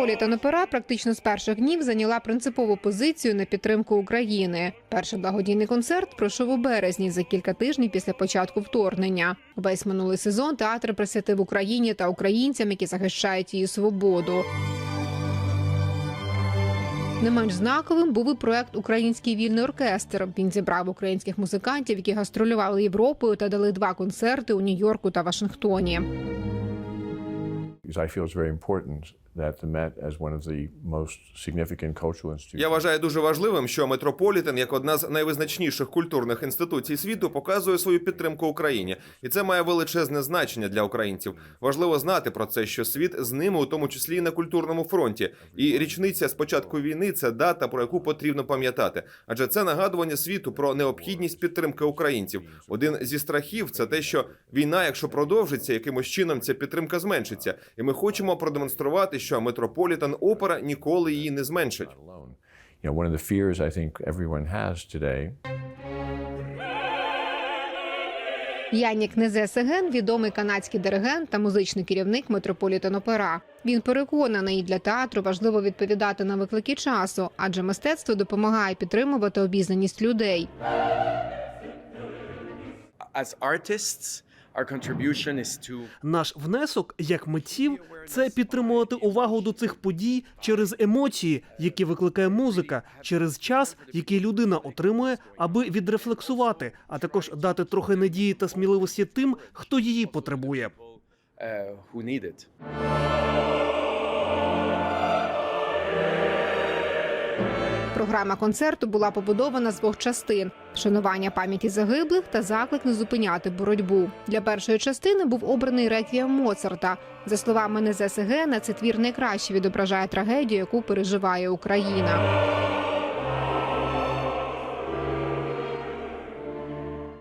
Метрополітен опера практично з перших днів зайняла принципову позицію на підтримку України. Перший благодійний концерт пройшов у березні за кілька тижнів після початку вторгнення. Весь минулий сезон театр присвятив Україні та українцям, які захищають її свободу. Не менш знаковим був і проект Український вільний оркестр. Він зібрав українських музикантів, які гастролювали Європою та дали два концерти у Нью-Йорку та Вашингтоні. Because I feel it's that the Met, as one of the most significant cultural institutions, Я вважаю дуже важливим, що Метрополітен, як одна з найвизначніших культурних інституцій світу, показує свою підтримку Україні, і це має величезне значення для українців. Важливо знати про це, що світ з ними, у тому числі і на культурному фронті. І річниця з початку війни це дата, про яку потрібно пам'ятати, адже це нагадування світу про необхідність підтримки українців. Один зі страхів це те, що війна, якщо продовжиться, якимось чином ця підтримка зменшиться, і ми хочемо продемонструвати, що Метрополітен опера ніколи її не зменшить. Янік Незесеген – відомий канадський диригент та музичний керівник Метрополітен Опера. Він переконаний, для театру важливо відповідати на виклики часу, адже мистецтво допомагає підтримувати обізнаність людей. as artists, our contribution Наш внесок як митців це підтримувати увагу до цих подій через емоції, які викликає музика, через час, який людина отримує, аби відрефлексувати, а також дати трохи надії та сміливості тим, хто її потребує. uh. Програма концерту була побудована з двох частин: вшанування пам'яті загиблих та заклик не зупиняти боротьбу. Для першої частини був обраний реквієм Моцарта. За словами Незесегена, це твір найкраще відображає трагедію, яку переживає Україна.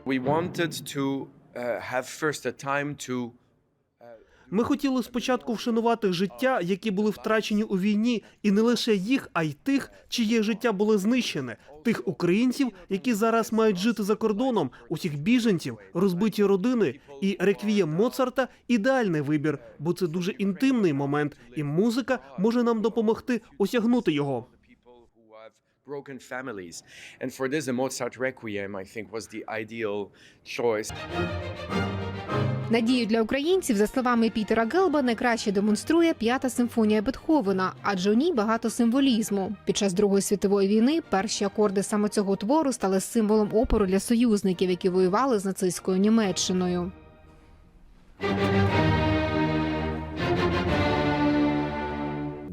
We wanted to uh, have first a time to Ми хотіли спочатку вшанувати життя, які були втрачені у війні, і не лише їх, а й тих, чиє життя було знищене, тих українців, які зараз мають жити за кордоном, усіх біженців, розбиті родини. І реквієм Моцарта ідеальний вибір, бо це дуже інтимний момент, і музика може нам допомогти осягнути його. Broken families. And for this, the Mozart Requiem, I think, was the ideal choice. Надію для українців, за словами Пітера Гелба, найкраще демонструє п'ята симфонія Бетховена, адже у ній багато символізму. Під час Другої світової війни перші акорди саме цього твору стали символом опору для союзників, які воювали з нацистською Німеччиною.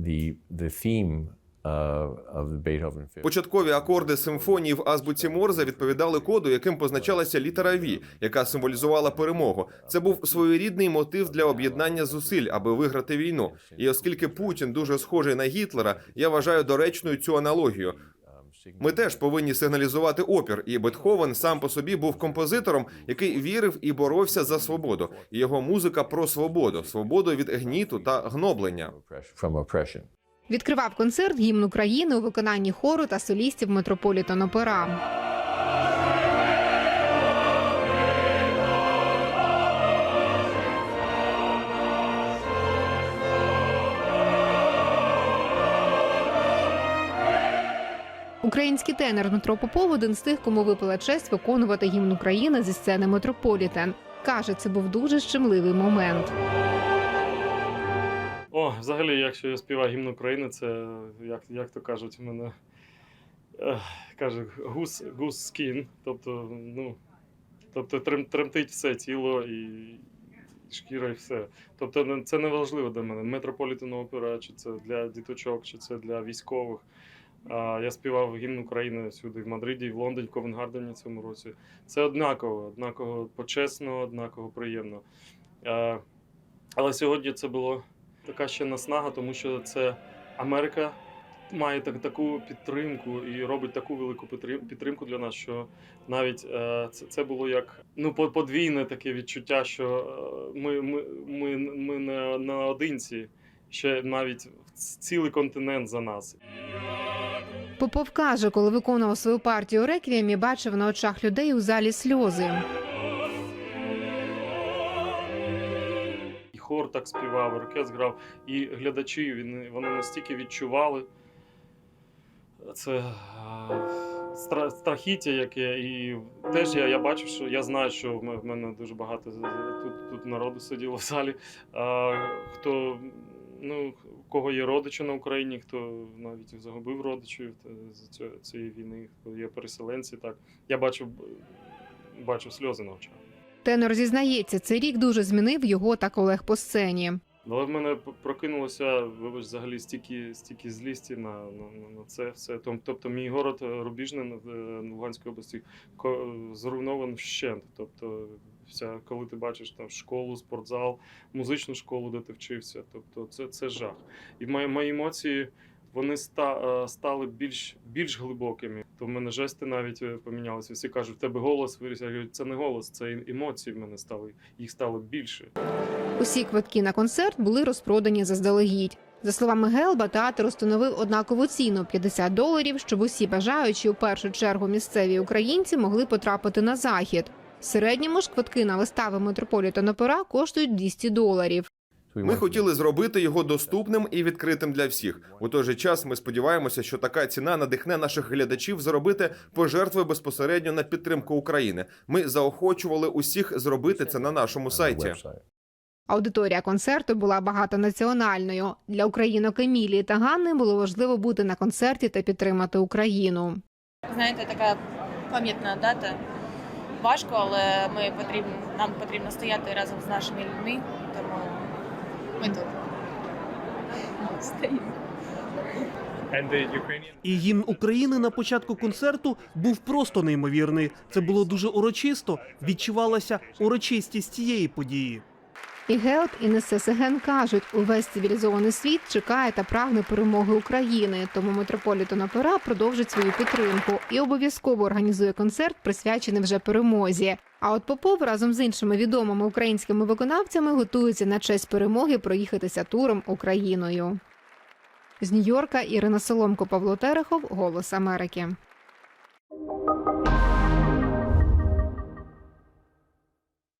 the the theme Fifth. Початкові акорди симфонії в азбуці Морзе відповідали коду, яким позначалася літера Ві, яка символізувала перемогу. Це був своєрідний мотив для об'єднання зусиль, аби виграти війну. І оскільки Путін дуже схожий на Гітлера, я вважаю доречною цю аналогію. Ми теж повинні сигналізувати опір, і Бетховен сам по собі був композитором, який вірив і боровся за свободу. І його музика про свободу, свободу від гніту та гноблення. Відкривав концерт гімн України у виконанні хору та солістів Метрополітен Опера. Український тенор Дмитро Попов один з тих, кому випала честь виконувати гімн України зі сцени Метрополітен. Каже, це був дуже щемливий момент. О, взагалі, якщо я співаю гімн України, це як, як то кажуть, в мене е, каже гус, гус скін. Тобто, ну, тобто трем, тремтить все тіло і шкіра, і все. Тобто, це не важливо для мене. Метрополітен опера, чи це для діточок, чи це для військових. А, я співав гімн України всюди, в Мадриді, в Лондоні, в Ковенгардені цьому році. Це однаково, однаково почесно, однаково приємно. А, але сьогодні це було така ще наснага, тому що це Америка має так, таку підтримку і робить таку велику підтрим- підтримку для нас, що навіть е, це, це було як ну по- подвійне таке відчуття, що е, ми, ми, ми, ми не наодинці, ще навіть цілий континент за нас. Попов каже, коли виконував свою партію у реквіємі, бачив на очах людей у залі сльози. Хор так співав, оркестр грав, і глядачі він, вони настільки відчували це стра- страхіття, яке і теж я, я бачив, що я знаю, що в мене дуже багато тут, тут народу сиділо в залі. А, хто ну, кого є родичі на Україні, хто навіть загубив родичів з цієї війни, хто є переселенці, так я бачив, бачив сльози на очах. Тенор зізнається, цей рік дуже змінив його та колег по сцені. Але в мене прокинулося, вибач, взагалі стільки, стільки злісті на, на, на- це все. Тобто, мій город е, Рубіжне в е, Луганській області зруйнований вщент. Тобто, вся, коли ти бачиш там школу, спортзал, музичну школу, де ти вчився, тобто це, це жах. І мої, мої емоції вони е, стали більш, більш глибокими. То в мене жести навіть е, помінялися. Всі кажуть, в тебе голос виріс. Я говорю, це не голос, це е- емоції в мене стали. Їх стало більше. Усі квитки на концерт були розпродані заздалегідь. За словами Гелба, театр установив однакову ціну 50 доларів, щоб усі бажаючі у першу чергу місцеві українці могли потрапити на захід. В середньому ж квитки на вистави Метрополітен Опера коштують 200 доларів. Ми хотіли зробити його доступним і відкритим для всіх. У той же час ми сподіваємося, що така ціна надихне наших глядачів зробити пожертви безпосередньо на підтримку України. Ми заохочували усіх зробити це на нашому сайті. Аудиторія концерту була багатонаціональною. Для українок Емілії та Ганни було важливо бути на концерті та підтримати Україну. Знаєте, така пам'ятна дата. Важко, але ми потрібно, нам потрібно стояти разом з нашими людьми, тому ми тут. Стоїмо. І гімн України на початку концерту був просто неймовірний. Це було дуже урочисто. Відчувалася урочистість цієї події. І Гелп, і Несесеген кажуть, увесь цивілізований світ чекає та прагне перемоги України. Тому Метрополітен Опера продовжить свою підтримку і обов'язково організує концерт, присвячений вже перемозі. А от Попов разом з іншими відомими українськими виконавцями готується на честь перемоги проїхатися туром Україною. З Нью-Йорка Ірина Соломко, Павло Терехов, Голос Америки.